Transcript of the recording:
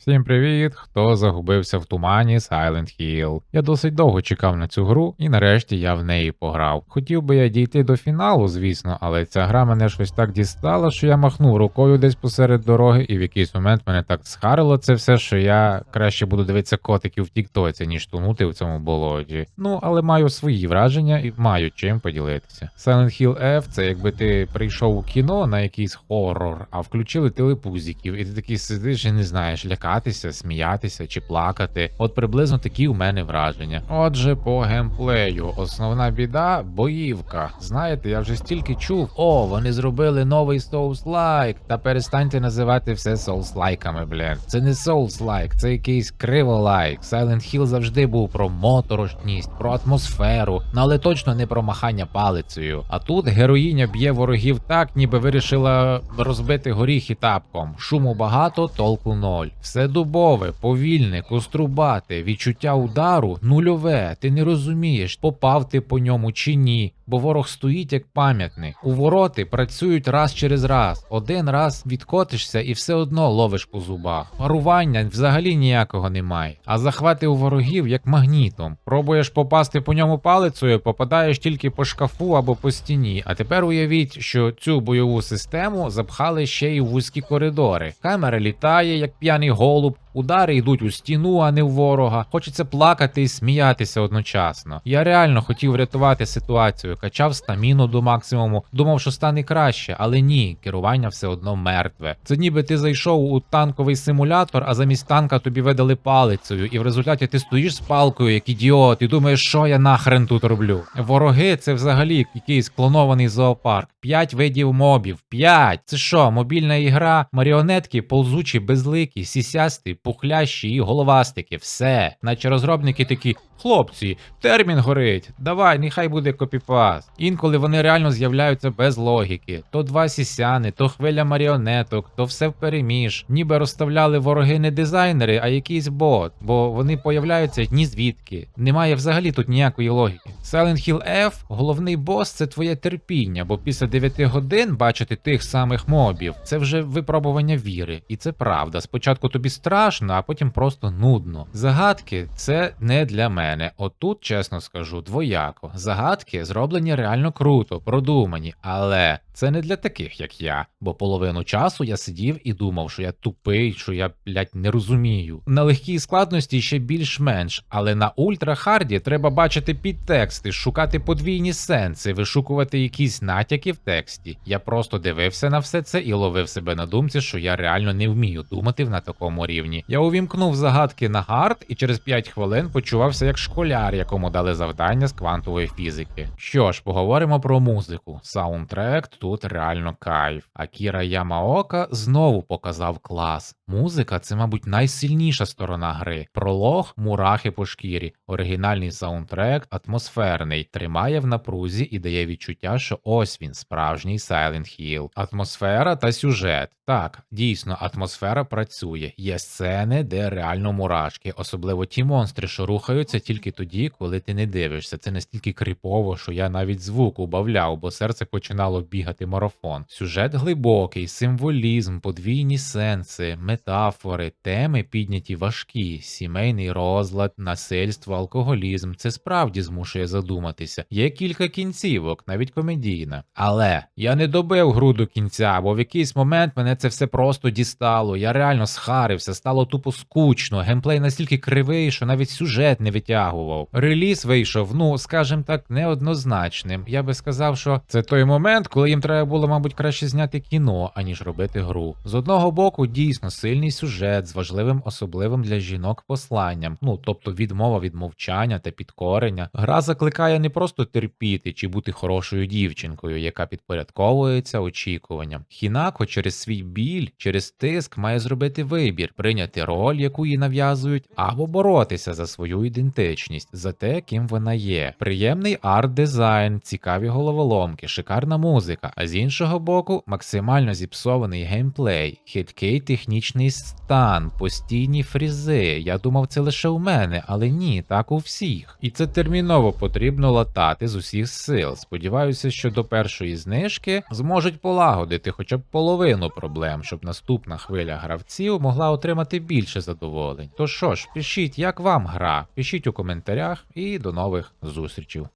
Всім привіт! Хто загубився в тумані Silent Hill. Я досить довго чекав на цю гру, і нарешті я в неї пограв. Хотів би я дійти до фіналу, звісно, але ця гра мене щось так дістала, що я махнув рукою десь посеред дороги, і в якийсь момент мене так схарило це все, що я краще буду дивитися котиків в Тіктоці, ніж тонути в цьому болоті. Ну, але маю свої враження і маю чим поділитися. Silent Hill F це якби ти прийшов у кіно на якийсь хоррор, а включили телепузиків, і ти такий сидиш і не знаєш, лякатися, сміятися чи плакати. От приблизно такі у мене враження. Отже, по геймплею, основна біда боївка. Знаєте, я вже стільки чув. О, вони зробили новий Souls-like. Та перестаньте називати все Souls-лайками, блін. Це не Souls-like, це якийсь криволайк. Silent Hill завжди був про моторошність, про атмосферу, ну але точно не про махання палицею. А тут героїня б'є ворогів так, ніби вирішила розбити горіхи тапком. Шуму багато, толку ноль. Все дубове, повільне, кострубате, відчуття удару нульове. Ти не розумієш, попав ти по ньому чи ні. Бо ворог стоїть як пам'ятник. У вороти працюють раз через раз. Один раз відкотишся і все одно ловиш по зубах. Парування взагалі ніякого немає. А захвати у ворогів як магнітом. Пробуєш попасти по ньому палицею, попадаєш тільки по шкафу або по стіні. А тепер уявіть, що цю бойову систему запхали ще й у вузькі коридори. Камера літає, як п'яний olup Удари йдуть у стіну, а не в ворога. Хочеться плакати і сміятися одночасно. Я реально хотів врятувати ситуацію, качав стаміну до максимуму, думав, що стане краще, але ні, керування все одно мертве. Це ніби ти зайшов у танковий симулятор, а замість танка тобі видали палицею, і в результаті ти стоїш з палкою, як ідіот, і думаєш, що я нахрен тут роблю. Вороги це взагалі якийсь клонований зоопарк. П'ять видів мобів. П'ять! Це що, мобільна ігра, маріонетки, ползучі, безликі, сісясті, пухлящі і головастики. Все. Наче розробники такі. Хлопці, термін горить. Давай, нехай буде копіпаст. Інколи вони реально з'являються без логіки. То два сісяни, то хвиля маріонеток, то все впереміж. Ніби розставляли вороги не дизайнери, а якийсь бот, бо вони появляються ні звідки. Немає взагалі тут ніякої логіки. Silent Hill F, головний бос це твоє терпіння, бо після 9 годин бачити тих самих мобів це вже випробування віри. І це правда. Спочатку тобі страшно, а потім просто нудно. Загадки це не для мене. Отут, чесно скажу, двояко. Загадки зроблені реально круто, продумані, але це не для таких, як я. Бо половину часу я сидів і думав, що я тупий, що я, блядь, не розумію. На легкій складності ще більш-менш, але на ультрахарді треба бачити підтексти, шукати подвійні сенси, вишукувати якісь натяки в тексті. Я просто дивився на все це і ловив себе на думці, що я реально не вмію думати на такому рівні. Я увімкнув загадки на гард і через 5 хвилин почувався як школяр, якому дали завдання з квантової фізики. Що ж, поговоримо про музику. Саундтрек тут реально кайф. Акіра Ямаока знову показав клас. Музика це, мабуть, найсильніша сторона гри. Пролог мурахи по шкірі. Оригінальний саундтрек атмосферний, тримає в напрузі і дає відчуття, що ось він, справжній Silent Hill. Атмосфера та сюжет. Так, дійсно, атмосфера працює. Є сцени, де реально мурашки, особливо ті монстри, що рухаються тільки тоді, коли ти не дивишся. Це настільки кріпово, що я навіть звук убавляв, бо серце починало бігати марафон. Сюжет глибокий, символізм, подвійні сенси, метафори, теми підняті важкі, сімейний розлад, насильство, алкоголізм. Це справді змушує задуматися. Є кілька кінцівок, навіть комедійна. Але я не добив гру до кінця, бо в якийсь момент мене це все просто дістало. Я реально схарився, стало тупо скучно. Геймплей настільки кривий, що навіть сюжет не витягував. Реліз вийшов, ну скажімо так, неоднозначним. Я би сказав, що це той момент, коли їм треба було, мабуть, краще зняти кіно, аніж робити гру. З одного боку, дійсно сильний сюжет з важливим особливим для жінок посланням, ну тобто відмова від мовчання та підкорення. Гра закликає не просто терпіти чи бути хорошою дівчинкою, яка підпорядковується очікуванням. Хінако через свій біль, через тиск має зробити вибір, прийняти роль, яку їй нав'язують, або боротися за свою ідентичність, за те, ким вона є. Приємний арт-дизайн, цікаві головоломки, шикарна музика, а з іншого боку, максимально зіпсований геймплей, хиткий технічний стан, постійні фрізи. Я думав, це лише у мене, але ні, так у всіх. І це терміново потрібно латати з усіх сил. Сподіваюся, що до першої знижки зможуть полагодити хоча б половину проблем, щоб наступна хвиля гравців могла отримати більше задоволень. То що ж, пишіть, як вам гра, пишіть у коментарях і до нових зустрічей.